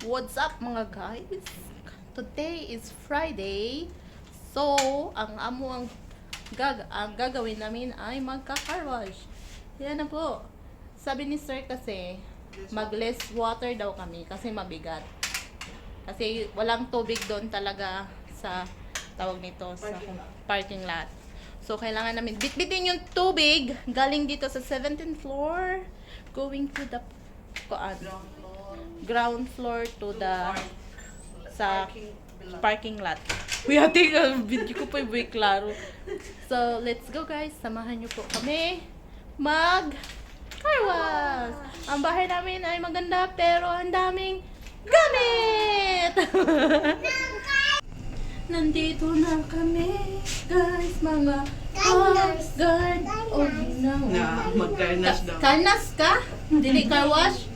What's up mga guys? Today is Friday. So, ang amo ang gag ang gagawin namin ay magka-car wash. Yan na po. Sabi ni sir kasi mag less water daw kami kasi mabigat. Kasi walang tubig doon talaga sa tawag nito sa parking lot. So, kailangan namin bitbitin yung tubig galing dito sa 17th floor going to the kuan, ground floor to the sa parking lot. Uy, ate, ang video ko pa yung buhay klaro. So, let's go guys. Samahan niyo po kami mag car wash. Ang bahay namin ay maganda pero ang daming gamit! Nandito na kami, guys, mga Gardeners. guard of now. na mag-garnish daw. Karnas ka? Dili car wash?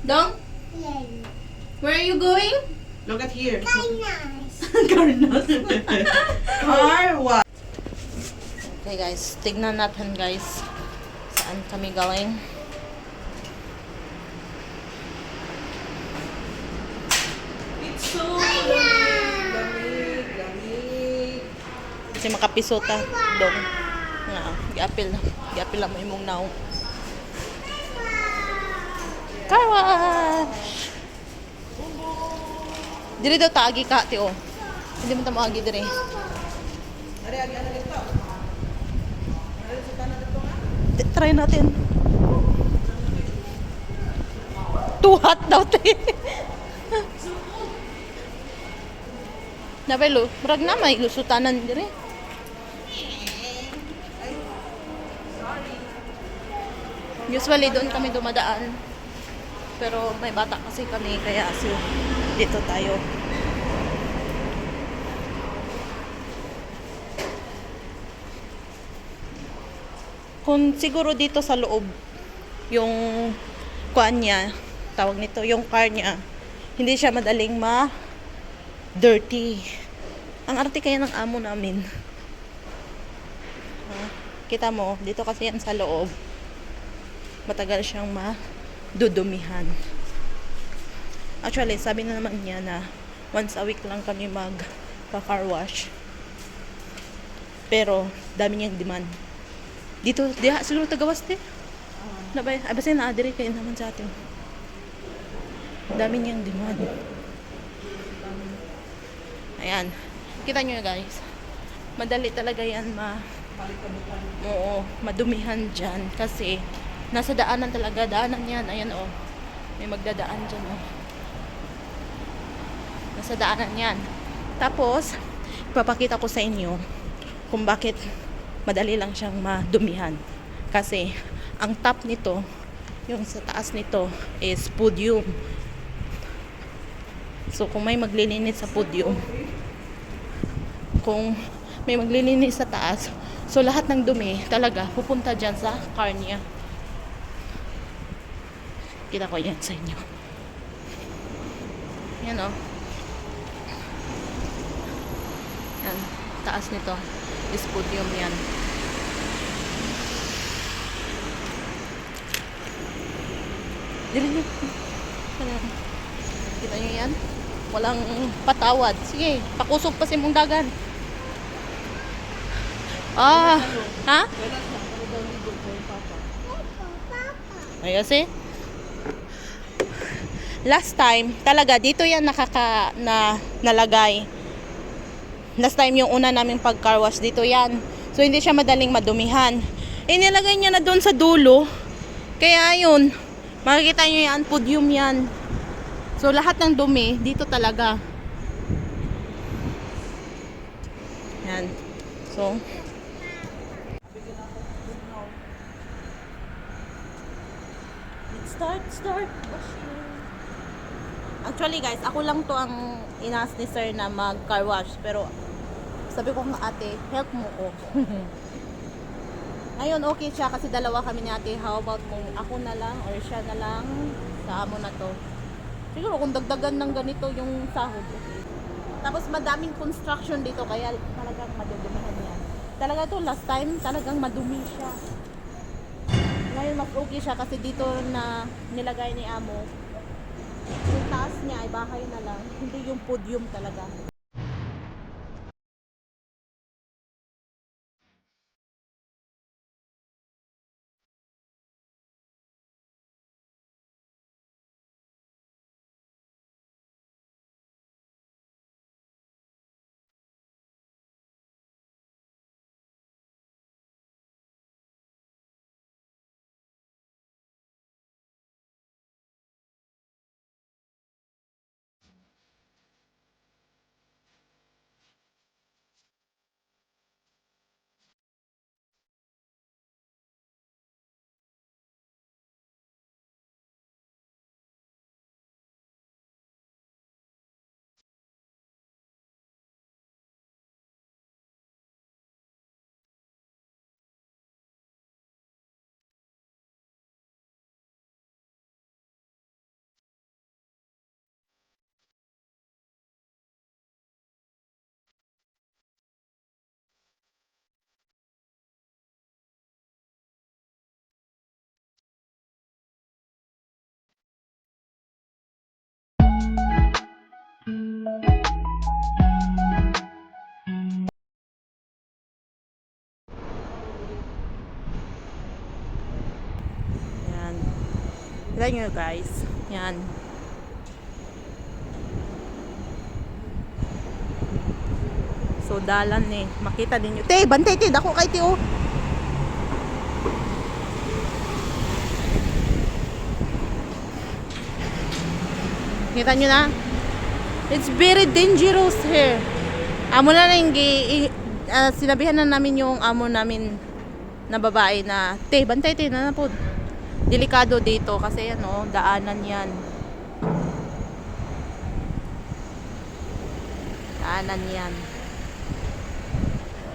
Dong? Where are you going? Look at here. Karnas. Car wash. okay guys, tignan natin guys. Saan kami galing? It's so lamig, lamig, lamig. Kasi makapisota. Dong. Nga, giapil na. Giapil na mo imong now. Car wash! Dili daw taagi ka, ti oh. Hindi mo tamo agi dire. Ari, ari, ano dito? Ari, sa tanan dito nga. T- Try natin. Too hot daw, te. Nabelo, murag na may lusutanan dire. Usually doon kami dumadaan. Pero may bata kasi kami kaya so dito tayo. Kung siguro dito sa loob yung kuan niya, tawag nito, yung car niya, hindi siya madaling ma dirty. Ang arte kaya ng amo namin. Ha? Kita mo, dito kasi yan sa loob. Matagal siyang madudumihan. Actually, sabi na naman niya na once a week lang kami mag car wash. Pero, dami niyang demand. Dito, diha, siguro tagawas din. Na ba? Ay, basta na adire kayo naman sa atin. Dami niyang demand. Ayan. Kita nyo guys. Madali talaga yan ma... Oo, madumihan dyan. Kasi, nasa daanan talaga. Daanan yan. Ayan oh. May magdadaan dyan oh. Nasa daanan yan. Tapos, ipapakita ko sa inyo kung bakit madali lang siyang madumihan. Kasi, ang top nito, yung sa taas nito, is podium. So, kung may maglilinis sa podium, kung may maglilinis sa taas, so lahat ng dumi talaga pupunta dyan sa car niya. Kita ko yan sa inyo. Yan o. Yan. Taas nito is podium yan. Dili. Ayan. Kita niyo yan? Walang patawad. Sige, pakusog pa si mong dagan. Ah, ha? Ay, kasi last time, talaga dito yan nakaka na nalagay. Last time yung una naming pag car wash dito yan. So hindi siya madaling madumihan. Inilagay niya na doon sa dulo. Kaya yun, makikita niyo yan, podium yan. So lahat ng dumi dito talaga. Yan. So start, start. Actually guys, ako lang to ang inas ni sir na mag car wash. Pero sabi ko nga ate, help mo ko. Ngayon okay siya kasi dalawa kami ni ate. How about kung ako na lang or siya na lang sa amo na to. Siguro kung dagdagan ng ganito yung sahod. Tapos madaming construction dito kaya talagang madudumihan yan. Talaga to last time talagang madumi siya. Ngayon mas okay siya kasi dito na nilagay ni amo Yung taas niya ay bahay na lang. Hindi yung podium talaga. Kita nyo guys. Yan. So, dalan eh. Makita ninyo. Te, bantay te. Dako kay te oh. Kita nyo na? It's very dangerous here. Amo na lang ah, sinabihan na namin yung amo namin na babae na, te, bantay te, na po. Delikado dito kasi ano, daanan yan. Daanan yan.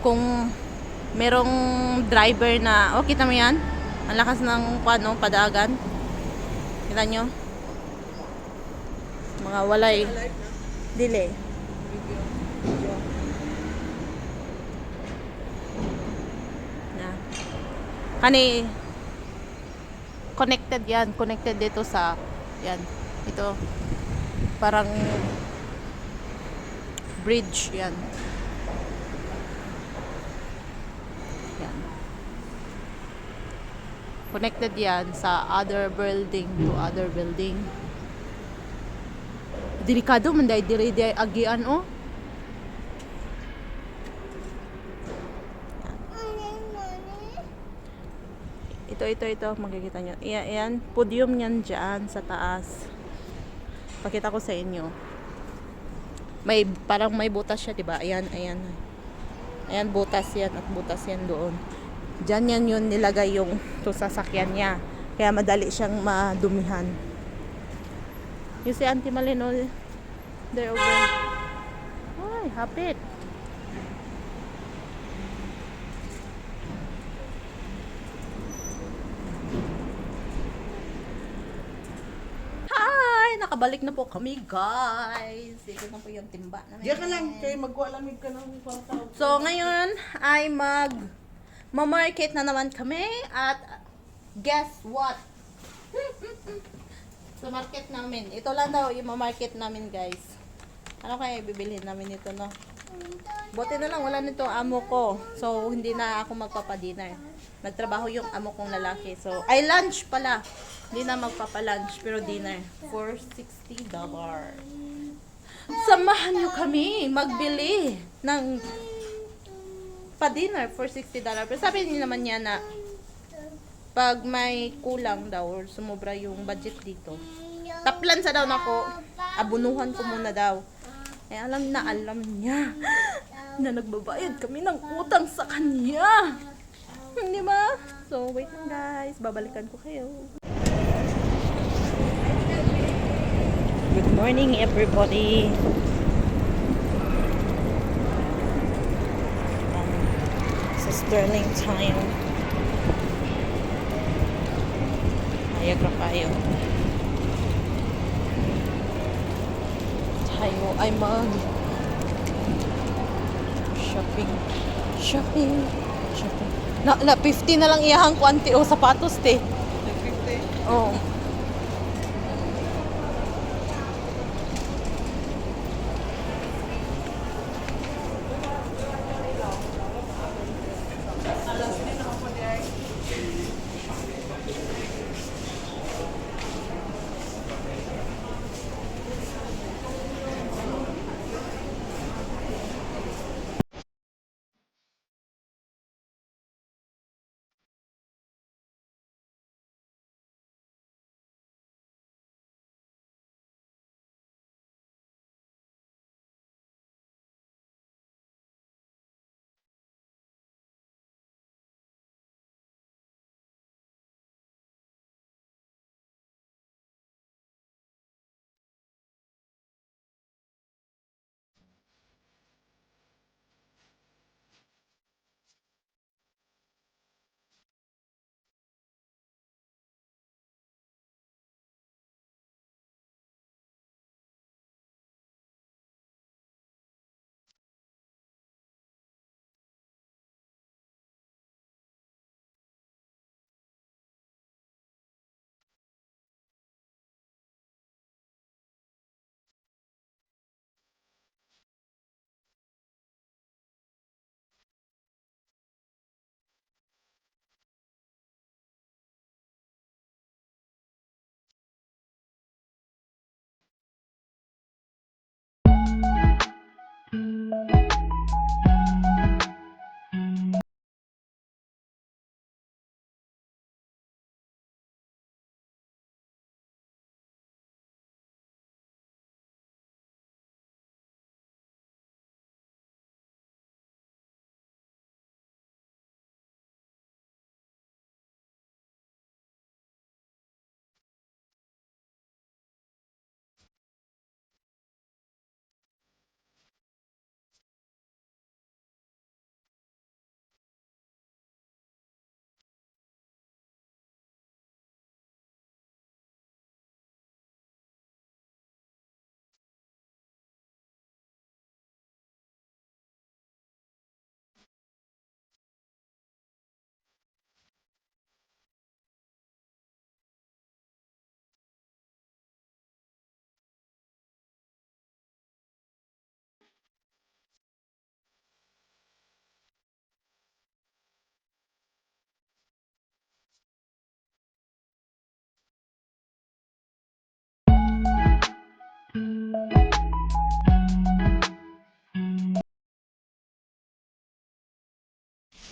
Kung merong driver na, oh, kita mo yan? Ang lakas ng, ano, padagan. Kita nyo? Mga walay. Dili. Kani connected yan, connected dito sa yan. Ito parang bridge yan. Yan. Connected yan sa other building to other building. Delikado man dahil diri di agian oh. Ito, ito, ito. Makikita nyo. Iyan, iyan. Podium yan dyan sa taas. Pakita ko sa inyo. May, parang may butas siya, diba? Ayan, ayan. Ayan, butas yan at butas yan doon. Dyan yan yun nilagay yung to sasakyan niya. Kaya madali siyang madumihan. You see Auntie Malino? There over. Ay, hapit. Nakabalik na po kami, guys. Ito na po yung timba namin. Diyan ka lang. Kaya magkualamig ka ng kwarta. So, ngayon ay mag mamarket na naman kami at guess what? Sa market namin. Ito lang daw yung mamarket namin, guys. Ano kaya bibilhin namin ito, no? Buti na lang, wala nito amo ko. So, hindi na ako magpapadinner. Nagtrabaho yung amo kong lalaki. So, ay lunch pala. Hindi na magpapa-lunch, pero dinner. For $60. Samahan nyo kami magbili ng pa-dinner for $60. Pero sabi niya naman niya na pag may kulang daw or sumobra yung budget dito, taplan sa daw nako, abunuhan ko muna daw. Eh alam na alam niya na nagbabayad kami ng utang sa kanya. Di ba? So, wait lang guys. Babalikan ko kayo. Good morning everybody. Sa Sterling time. Niagara tayo. Tayo ay mag shopping. Shopping. Shopping. Na, na 50 na lang iyahang kwanti o sapatos te. Nag-50. Oh.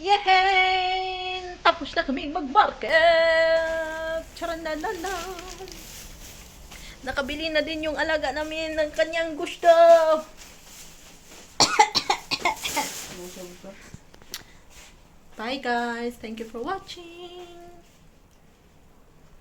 Yehey! Tapos na kaming mag-market! Charanalala! Nakabili na din yung alaga namin ng kanyang gusto! Bye guys! Thank you for watching!